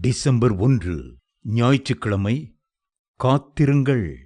December ஒன்று ஞாயிற்றுக்கிழமை காத்திருங்கள்.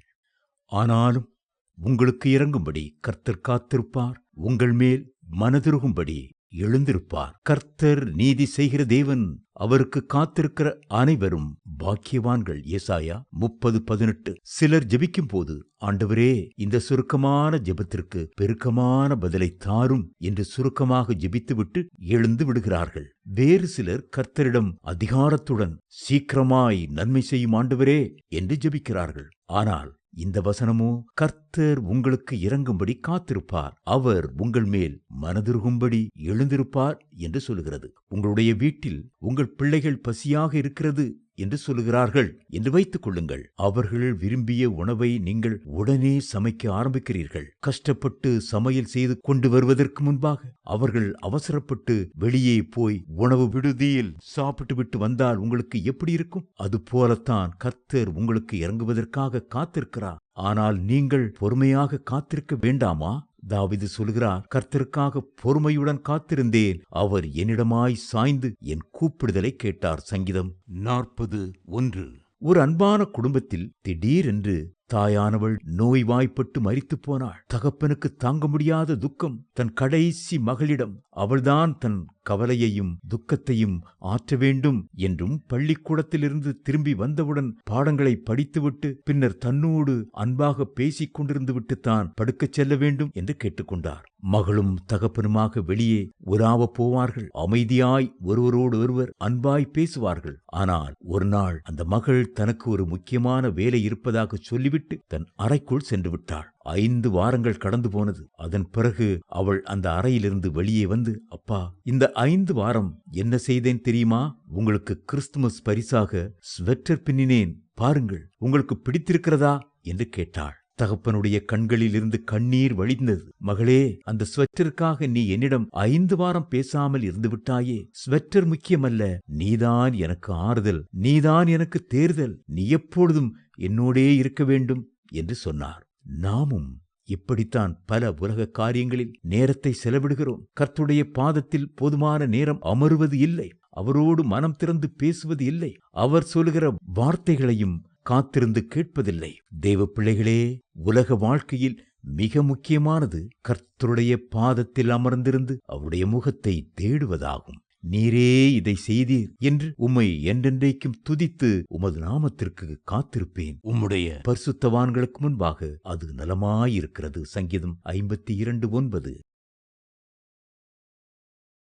ஆனாலும் உங்களுக்கு இறங்கும்படி கர்த்தர் காத்திருப்பார் உங்கள் மேல் மனதுருகும்படி எழுந்திருப்பார். கர்த்தர் நீதி செய்கிற தேவன் அவருக்கு காத்திருக்கிற அனைவரும் பாக்கியவான்கள். ஏசாயா முப்பது பதினெட்டு. சிலர் ஜெபிக்கும் போது ஆண்டவரே இந்த சுருக்கமான ஜெபத்திற்கு பெருக்கமான பதிலை தாரும் என்று சுருக்கமாக ஜெபித்துவிட்டு எழுந்து விடுகிறார்கள். வேறு சிலர் கர்த்தரிடம் அதிகாரத்துடன் சீக்கிரமாய் நன்மை செய்யும் ஆண்டவரே என்று ஜெபிக்கிறார்கள். ஆனால் இந்த வசனமோ கர்த்தர் உங்களுக்கு இறங்கும்படி காத்திருப்பார். அவர் உங்கள் மேல் மனதுருகும்படி எழுந்திருப்பார் என்று சொல்லுகிறது. உங்களுடைய வீட்டில் உங்கள் பிள்ளைகள் பசியாக இருக்கிறது என்று சொல்லுகிறார்கள் என்று வைத்துக் கொள்ளுங்கள். அவர்கள் விரும்பிய உணவை நீங்கள் உடனே சமைக்க ஆரம்பிக்கிறீர்கள். கஷ்டப்பட்டு சமையல் செய்து கொண்டு வருவதற்கு முன்பாக அவர்கள் அவசரப்பட்டு வெளியே போய் உணவு விடுதியில் சாப்பிட்டு விட்டு வந்தால் உங்களுக்கு எப்படி இருக்கும்? அது போலத்தான் கர்த்தர் உங்களுக்கு இறங்குவதற்காக காத்திருக்கிறார். ஆனால் நீங்கள் பொறுமையாக காத்திருக்க வேண்டாமா? தாவிது சொல்கிறார் கர்த்தருக்காக பொறுமையுடன் காத்திருந்தேன். அவர் என்னிடமாய் சாய்ந்து என் கூப்பிடுதலை கேட்டார். சங்கீதம் நாற்பது ஒன்று. ஒரு அன்பான குடும்பத்தில் திடீரென்று தாயானவள் நோய்வாய்ப்பட்டு மரித்துப் போனாள். தகப்பனுக்கு தாங்க முடியாத துக்கம் தன் கடைசி மகளிடம் அவள்தான் தன் கவலையையும் துக்கத்தையும் ஆற்ற வேண்டும் என்றும் பள்ளிக்கூடத்திலிருந்து திரும்பி வந்தவுடன் பாடங்களை படித்துவிட்டு பின்னர் தன்னோடு அன்பாக பேசிக் கொண்டிருந்துவிட்டுத்தான் படுக்கச் செல்ல வேண்டும் என்று கேட்டுக்கொண்டார். மகளும் தகப்பனுமாக வெளியே உலாவப் போவார்கள். அமைதியாய் ஒருவரோடு ஒருவர் அன்பாய் பேசுவார்கள். ஆனால் ஒரு நாள் அந்த மகள் தனக்கு ஒரு முக்கியமான வேலை இருப்பதாக சொல்லிவிட்டு தன் அறைக்குள் சென்று விட்டாள். ஐந்து வாரங்கள் கடந்து போனது. அதன் பிறகு அவள் அந்த அறையிலிருந்து வெளியே வந்து அப்பா இந்த ஐந்து வாரம் என்ன செய்தேன் தெரியுமா? உங்களுக்கு கிறிஸ்துமஸ் பரிசாக ஸ்வெட்டர் பின்னினேன். பாருங்கள் உங்களுக்கு பிடித்திருக்கிறதா? என்று கேட்டாள். தகப்பனுடைய கண்களில் இருந்து கண்ணீர் வழிந்தது. மகளே அந்த ஸ்வெட்டருக்காக நீ என்னிடம் ஐந்து வாரம் பேசாமல் இருந்து விட்டாயே. ஸ்வெட்டர் முக்கியமல்ல. நீதான் எனக்கு ஆறுதல். நீதான் எனக்கு தேர்தல் நீ எப்பொழுதும் என்னோடே இருக்க வேண்டும் என்று சொன்னார். நாமும் இப்படித்தான் பல உலக காரியங்களில் நேரத்தை செலவிடுகிறோம். கர்த்துடைய பாதத்தில் போதுமான நேரம் அமருவது இல்லை. அவரோடு மனம் திறந்து பேசுவது இல்லை. அவர் சொல்லுகிற வார்த்தைகளையும் காத்திருந்து கேட்பதில்லை. தெய்வ பிள்ளைகளே உலக வாழ்க்கையில் மிக முக்கியமானது கர்த்தருடைய பாதத்தில் அமர்ந்திருந்து அவருடைய முகத்தை தேடுவதாகும். நீரே இதை செய்தீர் என்று உம்மை என்றென்றைக்கும் துதித்து உமது நாமத்திற்கு காத்திருப்பேன். உம்முடைய பரிசுத்தவான்களுக்கு முன்பாக அது நலமாயிருக்கிறது. சங்கீதம் ஐம்பத்தி இரண்டு ஒன்பது.